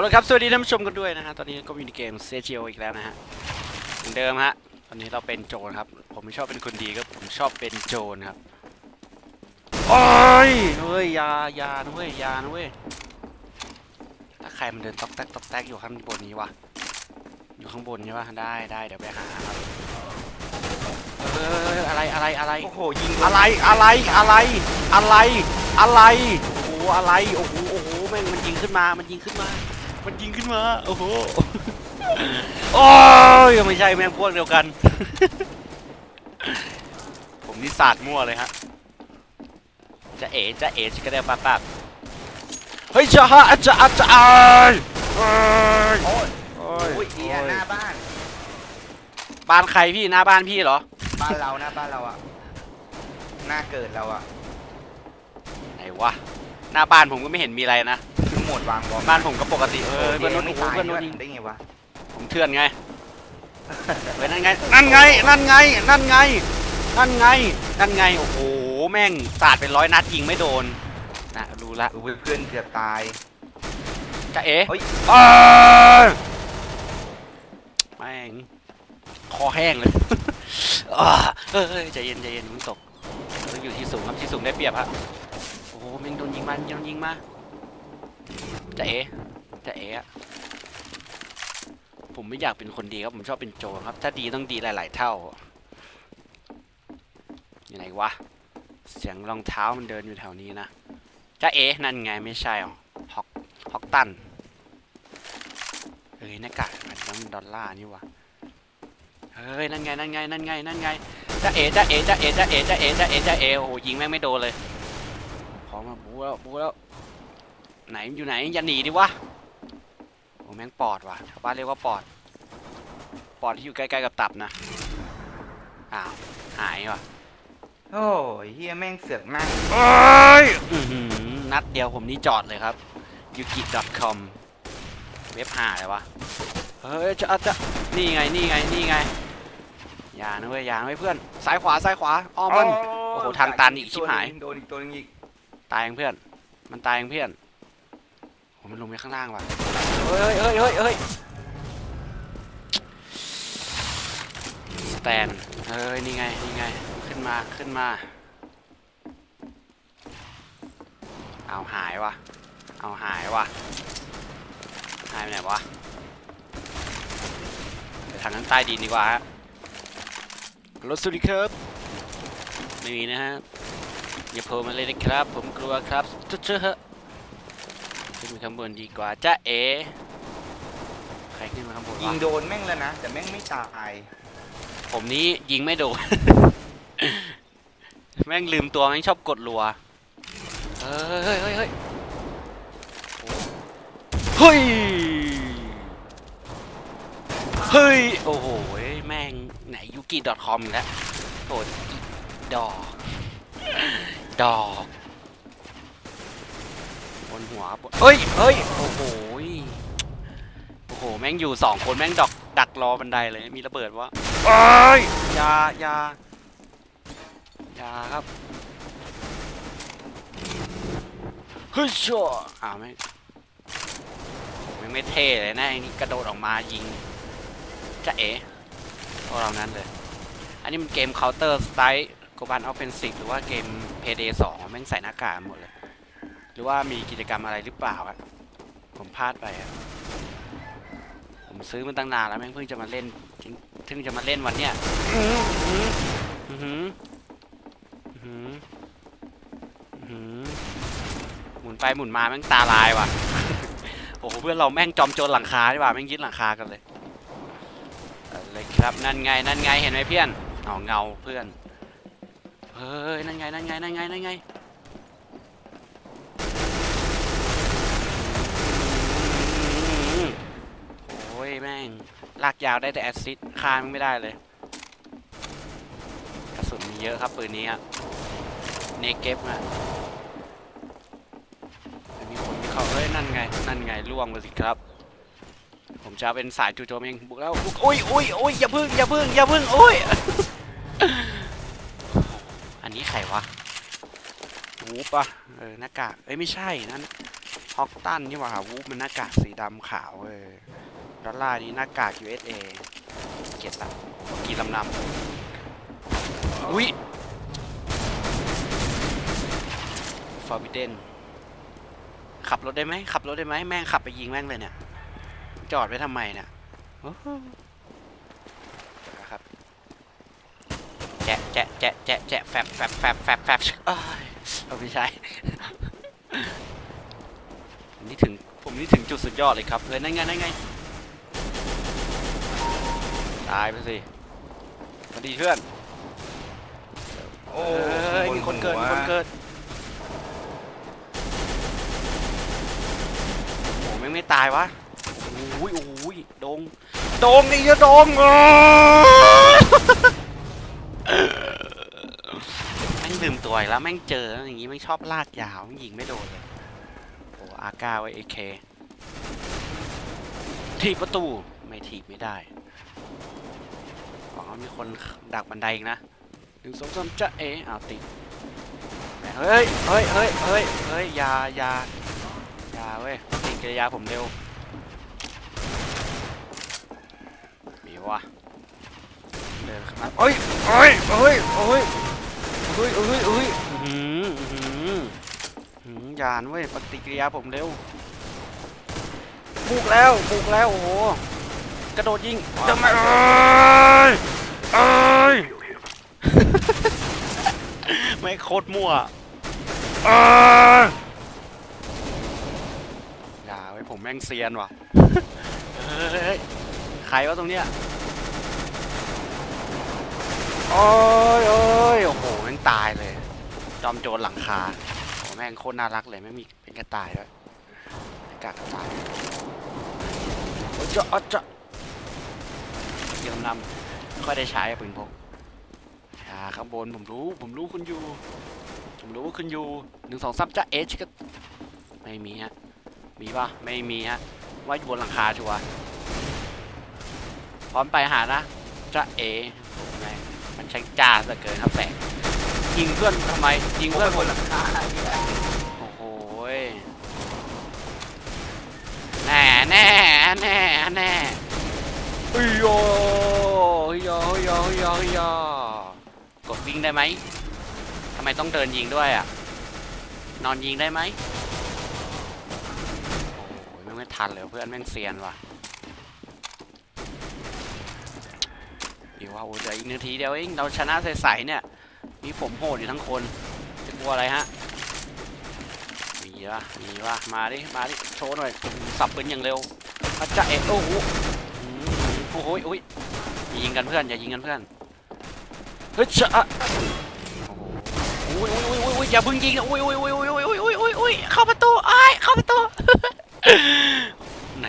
เอาละครับ สวัสดีท่านผู้ชมกันด้วยนะฮะ ตอนนี้ก็มีในเกมเซจิโออีกแล้วนะฮะ เหมือนเดิมฮะ ตอนนี้เราเป็นโจรครับ ผมไม่ชอบเป็นคนดีครับ ผมชอบเป็นโจรครับ โอ้ยเฮ้ยอยาอยานะเว้ยอยานะเว้ย ถ้าใครมันเดินตอกแตกตอกแตกอยู่ข้างบนนี้วะ อยู่ข้างบนใช่ปะได้ได้เดี๋ยวไปหาครับเฮ้ยอะไรอะไรอะไร โอ้โหยิงอะไรอะไรอะไรอะไรอะไรโอ้โหอะไรโอ้โหโอ้โหแม่งมันยิงขึ้นมา มันยิงขึ้นมา มันยิงขึ้นมา โอ้โห โอ้ยไม่ใช่แม่งพวกเดียวกัน ผมนี่ศาสตร์มั่วเลยฮะ จะเอ๋จะเอ๋ชิกระเดปากปากเฮ้ยจะฮะจะอาจะอายเอ้ยโอ้ยโอ้ยอุ้ยเอียหน้าบ้าน บ้านใครพี่หน้าบ้านพี่เหรอ บ้านเราหน้าบ้านเราอะหน้าเกิดเราอะไหนวะ หน้าบ้านผมก็ไม่เห็นมีอะไรนะทั้ง หมดวางบอมบ้านผมก็ปกติเอเอออเพื่อนโดนไม่โอ้โหตายเพื่อนโดด้วยนยิงได้ไงวะผมเถื่อนไงเฮ้ยนั่นไงนั่นไงนั่นไงนั่นไงนั่นไงนั่นไงโอ้โหแม่งสาดเป็นร้อยนัดยิงไม่โดนนะรู้ละอุ้ยเพื่อนเกือบตายจะเอ๋เฮ้ยเอ้ยแม่งคอแห้งเลยอ่าเอ้ยใจเย็นใจเย็นมึงตกต้องอยู่ที่สูงครับที่สูงได้เปรียบฮะโอ้โหแม่งโดนยิงมาโดนยิงมา จะเอ๋จะเอ๋อะผมไม่อยากเป็นคนดีครับ ผมชอบเป็นโจรครับ ถ้าดีต้องดีหลาย ๆ เท่าอยู่ไหนวะ เสียงรองเท้ามันเดินอยู่แถวนี้นะจะเอ๋นั่นไงไม่ใช่หรอฮอกฮอกตันเอ้ยหน้ากากมันต้องดอลลาร์นี่วะเฮ้ยนั่นไงนั่นไงนั่นไงนั่นไงจะเอ๋จะเอ๋จะเอ๋จะเอ๋จะเอ๋จะเอ๋จะเอ๋โอ้โหยิงแม่งไม่โดนเลยพร้อมมาบูแล้วบูแล้ว ไหนมันอยู่ไหนอย่าหนีดิวะโอ้แม่งปอดว่ะชาวบ้านเรียกว่าปอด ปอดที่อยู่ใกล้ๆกับตับนะอ้าวหายว่ะโอ้ยเฮียแม่งเสือกนั่งเอ้ยอื้อหือนัดเดียวผมนี่จอดเลยครับ yuki.com เว็บหาเลยวะเฮ้ยจะจะนี่ไงนี่ไงนี่ไงอย่านะเว้ยอย่านะเว้ยเพื่อนซ้ายขวาซ้ายขวาอ้อมมัน โอ้โหทางตันอีกชิบหาย โดนอีกตัวนึงอีก ตายเองเพื่อน มันตายเองเพื่อนโอ้ มันลงไปข้างล่างว่ะเฮ้ยเฮ้ยเฮ้ยเฮ้ยสแตนเฮ้ยนี่ไงนี่ไงขึ้นมาขึ้นมาเอาหายว่ะเอาหายว่ะหายไปไหนวะไปทางนั้นใต้ดินดีกว่าฮะรถสวัสดีครับไม่มีนะฮะอย่าโผล่มาเลยนะครับ ผมกลัวครับจุดเชื่อะ ขึ้นไปข้างบนดีกว่าจ้าเอใครขึ้นมาข้างบนยิงวะโดนแม่งแล้วนะ แต่แม่งไม่ตายผมนี้ยิงไม่โดน แม่งลืมตัวแม่งชอบกดรัวเฮ้ยเฮ้ยเฮ้ยเฮ้ยเฮ้ยโอ้โหแม่งไหนยุกิ .com อีกแล้วโหดดอก ดอกบ นหัวบนเฮ้ยเฮ้ยโอ้โหโอ้โหแม่งอยู่สองคนแม่งดอกดักรอบันไดเลยมีระเบิดวะเอ้ยอยาอยาอยาครับเฮ้ยชัวอ้าวแม่งโอ้โหแม่งไม่เท่เลยนะไอ้นี่กระโดดออกมายิงจะเอ๋พวกเรานั้นเลย อันนี้มันเกม Counter Strike Global Offensive หรือว่าเกม Payday 2แม่งใส่หน้ากากหมดเลย หรือว่ามีกิจกรรมอะไรหรือเปล่าอะผมพลาดไปอะผมซื้อมันตั้งนานแล้วแม่งเพิ่งจะมาเล่นเพิ่งจะมาเล่นวันเนี้ยอือหืออือหืออือหือหมุนไปหมุนมาแม่งตาลายว่ะโอ้โหเพื่อนเราแม่งจอมโจรหลังคาดีกว่าแม่งยึดหลังคากันเลยอาเลยครับนั่นไงนั่นไงเห็นไหมเพื่อนเอาเงาเพื่อนเฮ้ยนั่นไงนั่นไงนั่นไงนั่นไง อืมโอ้ยแม่ง ลากยาวได้แต่แอสซิดคานไม่ได้เลย กระสุนมีเยอะครับปืนนี้อะเนเก็บอะมีคนมีเขาเฮ้ยนั่นไง นั่นไงล่วงเลยสิครับ ผมจะเป็นสายจู่โจมเองบุกแล้วบุกอุ้ยอุ้ยอุ้ยอย่าพึ่งอย่าพึ่งอย่าพึ่งอุ้ยอันนี้ใครวะหูปะเออหน้ากากเอ้ยไม่ใช่นั่นฮอกตันนี่หว่าวูฟมันหน้ากากสีดำขาวเว้ย ดอลลาร์นี่หน้ากาก USA เก็ตละกี่ลำนำอุ้ยฟอร์บิเดนขับรถได้ไหมขับรถได้ไหมแม่งขับไปยิงแม่งเลยเนี่ย จอดไว้ทำไมเนี่ยโอ้โหนะครับแจะแจะแจะแจะแจะแฟบแฟบแฟบแฟบแฟบเอ้ยเอาไม่ใช่ผมนี่ถึงผมนี่ถึงจุดสุดยอดเลยครับเลยนั่นไงนั่นไง ตายไปสิสวัสดีเพื่อน โอ้เอ้ยมีคนเกิดมีคนเกิดโอ้แม่งไม่ตายวะโอ้ยโอ้ยโดงโดงนี่จะโดงอะแม่งลืมตัวอีกแล้วแม่งเจออย่างงี้แม่งชอบลากยาวแม่งยิงไม่โดนเลยโอ้อาก้าไว้เอเคทีบประตูไม่ถีบไม่ได้ อมีคนดักบันไดอีกนะหนึ่งสองสามจะเอะอ้าวติดเฮ้ยเฮ้ยเฮ้ยเฮ้ยเฮ้ยยายายาเว้ยติดกิริยาผมเร็วมีวะเดินเข้ามาเฮ้ยเฮ้ยเฮ้ยเฮ้ยเฮ้ยเฮ้ยเฮ้ยหืออื้อหือหืมยานเว้ยปฏิกิริยาผมเร็วบุกแล้วบุกแล้วโอ้โหกระโดดยิงจะไม่เอ้ย เอ้ยไม่โคตรมั่วเอ้ยอย่าไว้ผมแม่งเซียนว่ะเฮ้ยใครวะตรงเนี้ยโอ้ยโอ้ยโอ้โหแม่งตายเลย จอมโจรหลังคาโอ้แม่งโคตรน่ารักเลยไม่มีเป็นกระต่ายด้วยกากระต่ายโอ้ยจะอะจะเยี่ยมนำ ค่อยได้ใช้อะปืนพกอ่าข้างบนผมรู้ ผมรู้คุณอยู่ ผมรู้ว่าคุณอยู่หนึ่งสองสามจะเอชก็ไม่มีฮะ มีปะไม่มีฮะว่าอยู่บนหลังคาชัวร์พร้อมไปหานะจะเอโอ้แม่มันใช่างจ้าเหลือเกินครับแสงยิงเพื่อนทำไม ยิงเพื่อนบนหลังคาโอ้โหแน่แน่แน่แน่เฮ้ยโอ้ย ยเฮ้ยโยเฮ้ยโยเฮ้ยกดวิ่งได้ไหมทำไมต้องเดินยิงด้วยอะ นอนยิงได้ไหมโอ้ยไม่ทันเลยเพื่อนแม่งเซียนว่ะเดี๋ยวว่าโอ้ยเดี๋ยวอีกนาทีเดียวเองเราชนะใสๆเนี่ย มีผมโหดอยู่ทั้งคนจะกลัวอะไรฮะมีวะมีวะมาดิมาดิโชว์หน่อยสับปืนอย่างเร็วอาจะเอะโอ้โหโอ้โหยโอ้ย ยิงกันเพื่อนอย่ายิงกันเพื่อนเฮ้ยจะอะโอ้โหโอ้ยโอ้ยโอ้ยโอ้ยอย่าเพึ่งยิงนะโอ้ยโอ้ยโอ้ยโอ้ยโอ้ยโอ้ยโอ้ยโอ้ยโอ้ยเข้าประตูอ้ายเข้าประตูไหน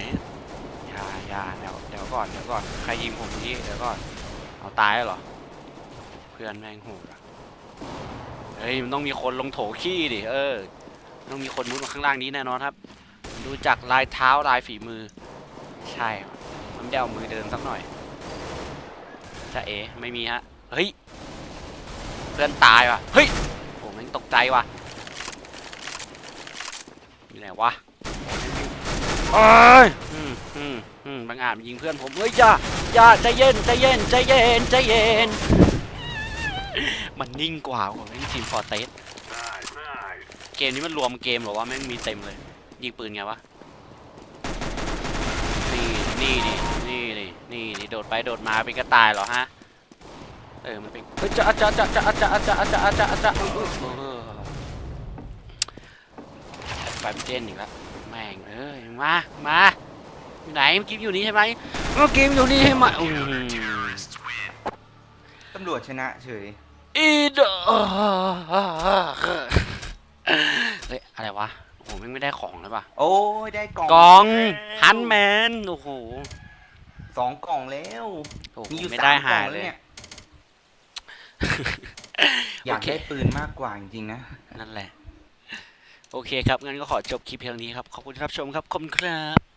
อย่าอย่าเดี๋ยวเดี๋ยวก่อนเดี๋ยวก่อนใครยิงผมเมื่อกี้เดี๋ยวก่อนเอาตายเหรอเพื่อนแม่งโหดเฮ้ยมันต้องมีคนลงโถขี้ดิเออต้องมีคนมุดมาข้างล่างนี้แน่นอนครับ ดูจากลายเท้าลายฝีมือ ใช่มันไม่ได้เอามือเดินสักหน่อย จะเอ๋ไม่มีฮะ เฮ้ย เพื่อนตายว่ะ เฮ้ยโอ้แม่งตกใจว่ะมีไหนวะโอ้ยอืมอืมอืมบางอาจมันยิงเพื่อนผม เฮ้ยอย่าอย่าใจเย็นใจเย็นใจเย็นใจเย็น มันนิ่งกว่าผมแม่งทีมฟอร์เตสเกมนี้มันรวมเกมเหรอวะแม่งมีเต็มเลย ยิงปืนไงวะ นี่ นี่ดิ นี่นี่โดดไปโดดมาเป็นกระต่ายเหรอฮะ เออ มันเป็นเฮ้ยจะจะจะจะจะจะจะจะจะจะไฟมันเจนอีกแล้วแม่งเอ้ย มา มาอยู่ไหนเมื่อกี้อยู่นี่ใช่ไหมกี้อยู่นี่ใช่ไหมตำรวจชนะเฉยอีเดอเฮ้ย อะไรวะ โอ้โหไม่ได้ของเลยป่ะ โอ้ยได้กล่องกล่องฮันแมน โอ้โห สองกล่องแล้วโอ้โหมีอยู่ไม่สาได้มกล่หาองยแล้เลวย เนี่ย อยากโอเค ได้ปืนมากกว่าจริงๆนะ นั่นแหละ โอเคครับ งั้นก็ขอจบคลิปเพียงนี้ครับ ขอบคุณครับชมครับ ขอบคุณครับ